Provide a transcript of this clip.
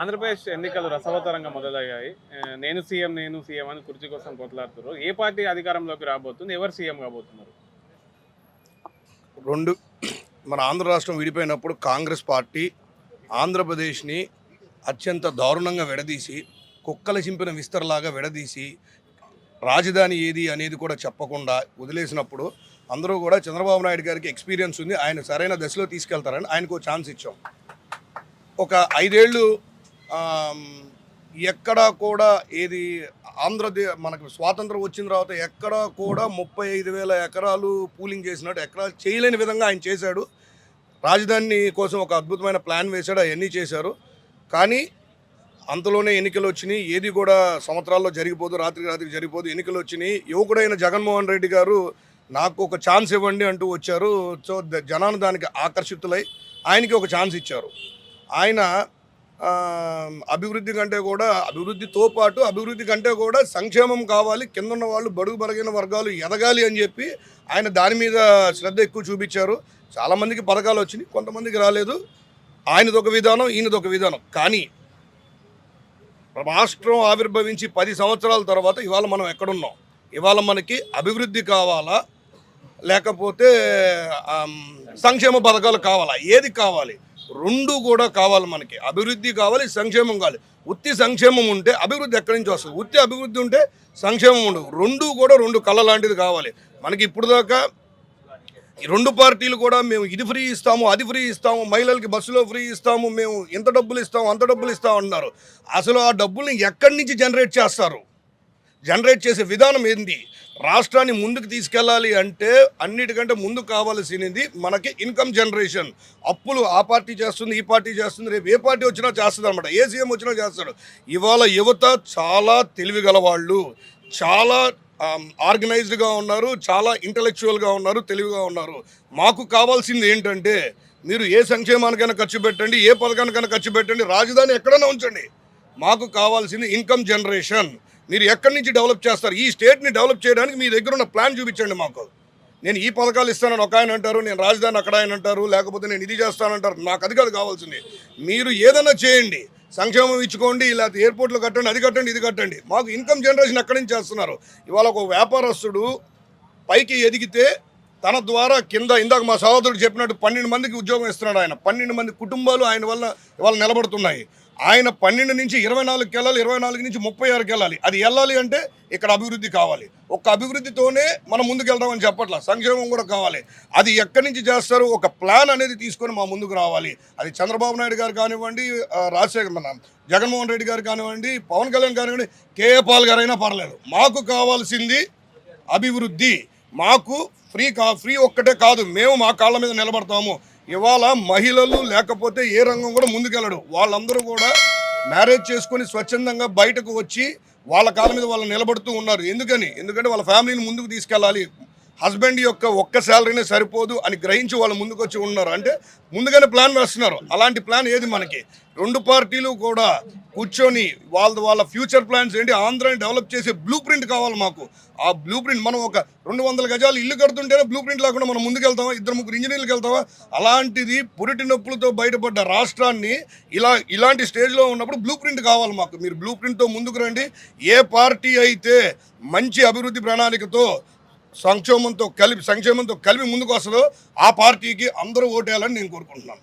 ఆంధ్రప్రదేశ్ ఎన్నికలు రసవతరంగా మొదలయ్యాయి. నేను సీఎం నేను సీఎం అని కుర్చీ కోసం కొట్లాడుతున్నారు. ఏ పార్టీ అధికారంలోకి రాబోతుంది? ఎవరు సీఎం కాబోతున్నారు? రెండు. మన ఆంధ్ర రాష్ట్రం విడిపోయినప్పుడు కాంగ్రెస్ పార్టీ ఆంధ్రప్రదేశ్ని అత్యంత దారుణంగా విడదీసి కుక్కల చింపిన విస్తరలాగా విడదీసి రాజధాని ఏది అనేది కూడా చెప్పకుండా వదిలేసినప్పుడు అందరూ కూడా చంద్రబాబు నాయుడు గారికి ఎక్స్పీరియన్స్ ఉంది. ఆయన సరైన దశలో తీసుకెళ్తారని ఆయనకు ఛాన్స్ ఇచ్చాం. ఒక ఐదేళ్ళు ఎక్కడా కూడా ఏది ఆంధ్రదే మనకు స్వాతంత్రం వచ్చిన తర్వాత ఎక్కడా కూడా ముప్పై ఐదు వేల ఎకరాలు పూలింగ్ చేసినట్టు ఎకరాలు చేయలేని విధంగా ఆయన చేశాడు. రాజధాని కోసం ఒక అద్భుతమైన ప్లాన్ వేశాడు అవన్నీ చేశారు. కానీ అంతలోనే ఎన్నికలు వచ్చినాయి ఏది కూడా సంవత్సరాల్లో జరిగిపోదు రాత్రికి రాత్రికి జరిగిపోదు ఎన్నికలు వచ్చినాయి. యువకుడైన జగన్మోహన్ రెడ్డి గారు నాకు ఒక ఛాన్స్ ఇవ్వండి అంటూ వచ్చారు. సో జనాన్ని దానికి ఆకర్షితులై ఆయనకి ఒక ఛాన్స్ ఇచ్చారు. ఆయన అభివృద్ధి కంటే కూడా అభివృద్ధితో పాటు అభివృద్ధి కంటే కూడా సంక్షేమం కావాలి కింద ఉన్న వాళ్ళు బడుగు బలగిన వర్గాలు ఎదగాలి అని చెప్పి ఆయన దాని మీద శ్రద్ధ ఎక్కువ చూపించారు. చాలామందికి పథకాలు వచ్చినాయి కొంతమందికి రాలేదు. ఆయనది ఒక విధానం ఈయనది ఒక విధానం. కానీ రాష్ట్రం ఆవిర్భవించి పది సంవత్సరాల తర్వాత ఇవాళ మనం ఎక్కడున్నాం? ఇవాళ మనకి అభివృద్ధి కావాలా? లేకపోతే సంక్షేమ పథకాలు కావాలా? ఏది కావాలి? రెండు కూడా కావాలి మనకి. అభివృద్ధి కావాలి సంక్షేమం కావాలి. ఉత్తి సంక్షేమం ఉంటే అభివృద్ధి ఎక్కడి నుంచి వస్తుంది? ఉత్తి అభివృద్ధి ఉంటే సంక్షేమం ఉండదు. రెండు కూడా రెండు కళ్ళ లాంటిది కావాలి. మనకి ఇప్పుడు దాకా ఈ రెండు పార్టీలు కూడా మేము ఇది ఫ్రీ ఇస్తాము అది ఫ్రీ ఇస్తాము మహిళలకి బస్సులో ఫ్రీ ఇస్తాము మేము ఇంత డబ్బులు ఇస్తాము అంత డబ్బులు ఇస్తాము అన్నారు. అసలు ఆ డబ్బుల్ని ఎక్కడి నుంచి జనరేట్ చేస్తారు? జనరేట్ చేసే విధానం ఏంది? రాష్ట్రాన్ని ముందుకు తీసుకెళ్ళాలి అంటే అన్నిటికంటే ముందు కావాల్సినది మనకి ఇన్కమ్ జనరేషన్. అప్పులు ఆ పార్టీ చేస్తుంది ఈ పార్టీ చేస్తుంది రేపు ఏ పార్టీ వచ్చినా చేస్తుంది అనమాట ఏ సీఎం వచ్చినా చేస్తాడు. ఇవాళ యువత చాలా తెలివిగల వాళ్ళు చాలా ఆర్గనైజ్డ్గా ఉన్నారు చాలా ఇంటలెక్చువల్గా ఉన్నారు తెలివిగా ఉన్నారు. మాకు కావాల్సింది ఏంటంటే మీరు ఏ సంక్షేమానికైనా ఖర్చు పెట్టండి ఏ పథకానికైనా ఖర్చు పెట్టండి రాజధాని ఎక్కడైనా ఉంచండి. మాకు కావాల్సింది ఇన్కమ్ జనరేషన్. మీరు ఎక్కడి నుంచి డెవలప్ చేస్తారు? ఈ స్టేట్ని డెవలప్ చేయడానికి మీ దగ్గర ఉన్న ప్లాన్ చూపించండి మాకు. నేను ఈ పథకాలు ఇస్తానని ఒక ఆయన అంటారు నేను రాజధాని అక్కడ ఆయన అంటారు లేకపోతే నేను ఇది చేస్తానంటారు. నాకు అది కాదు కావాల్సింది. మీరు ఏదైనా చేయండి. సంక్షేమం ఇచ్చుకోండి లేకపోతే ఎయిర్పోర్ట్లు కట్టండి అది కట్టండి ఇది కట్టండి. మాకు ఇన్కమ్ జనరేషన్ ఎక్కడి నుంచి చేస్తున్నారు? ఇవాళ ఒక వ్యాపారస్తుడు పైకి ఎదిగితే తన ద్వారా కింద ఇందాక మా సహోదరుడు చెప్పినట్టు పన్నెండు మందికి ఉద్యోగం ఇస్తున్నాడు ఆయన. పన్నెండు మంది కుటుంబాలు ఆయన వల్ల ఇవాళ నిలబడుతున్నాయి. ఆయన పన్నెండు నుంచి ఇరవై నాలుగుకి వెళ్ళాలి ఇరవై నాలుగు నుంచి ముప్పై ఆరుకి వెళ్ళాలి అది వెళ్ళాలి అంటే ఇక్కడ అభివృద్ధి కావాలి. ఒక్క అభివృద్ధితోనే మనం ముందుకెళ్దామని చెప్పట్ల. సంక్షేమం కూడా కావాలి. అది ఎక్కడి నుంచి చేస్తారు? ఒక ప్లాన్ అనేది తీసుకొని మా ముందుకు రావాలి. అది చంద్రబాబు నాయుడు గారు కానివ్వండి రాజశేఖర్ మన జగన్మోహన్ రెడ్డి గారు కానివ్వండి పవన్ కళ్యాణ్ కానివ్వండి కేఏ పాల్ గారైనా పర్లేదు. మాకు కావాల్సింది అభివృద్ధి. మాకు ఫ్రీ కా ఫ్రీ ఒక్కటే కాదు. మేము మా కాళ్ళ మీద నిలబడతాము. ఇవాళ మహిళలు లేకపోతే ఏ రంగం కూడా ముందుకెళ్ళడు. వాళ్ళందరూ కూడా మ్యారేజ్ చేసుకొని స్వచ్ఛందంగా బయటకు వచ్చి వాళ్ళ కాళ్ళ మీద వాళ్ళు నిలబడుతూ ఉన్నారు. ఎందుకని? ఎందుకంటే వాళ్ళ ఫ్యామిలీని ముందుకు తీసుకెళ్ళాలి. హస్బెండ్ యొక్క ఒక్క శాలరీనే సరిపోదు అని గ్రహించి వాళ్ళు ముందుకు వచ్చి ఉన్నారు. అంటే ముందుగానే ప్లాన్ వేస్తున్నారు. అలాంటి ప్లాన్ ఏది మనకి? రెండు పార్టీలు కూడా కూర్చొని వాళ్ళ వాళ్ళ ఫ్యూచర్ ప్లాన్స్ ఏంటి? ఆంధ్రాని డెవలప్ చేసే బ్లూ ప్రింట్ కావాలి మాకు. ఆ బ్లూ ప్రింట్ మనం ఒక రెండు వందల గజాలు ఇల్లు కడుతుంటేనే బ్లూ ప్రింట్ లేకుండా మనం ముందుకెళ్తామా? ఇద్దరు ముగ్గురు ఇంజనీర్లకు వెళ్తామా? అలాంటిది పురిటి నొప్పులతో బయటపడ్డ రాష్ట్రాన్ని ఇలా ఇలాంటి స్టేజ్లో ఉన్నప్పుడు బ్లూ ప్రింట్ కావాలి మాకు. మీరు బ్లూ ప్రింట్తో ముందుకు రండి. ఏ పార్టీ అయితే మంచి అభివృద్ధి ప్రణాళికతో సంక్షేమంతో కలిపి సంక్షేమంతో కలిపి ముందుకు వస్తుందో ఆ పార్టీకి అందరూ ఓటేయాలని నేను కోరుకుంటున్నాను.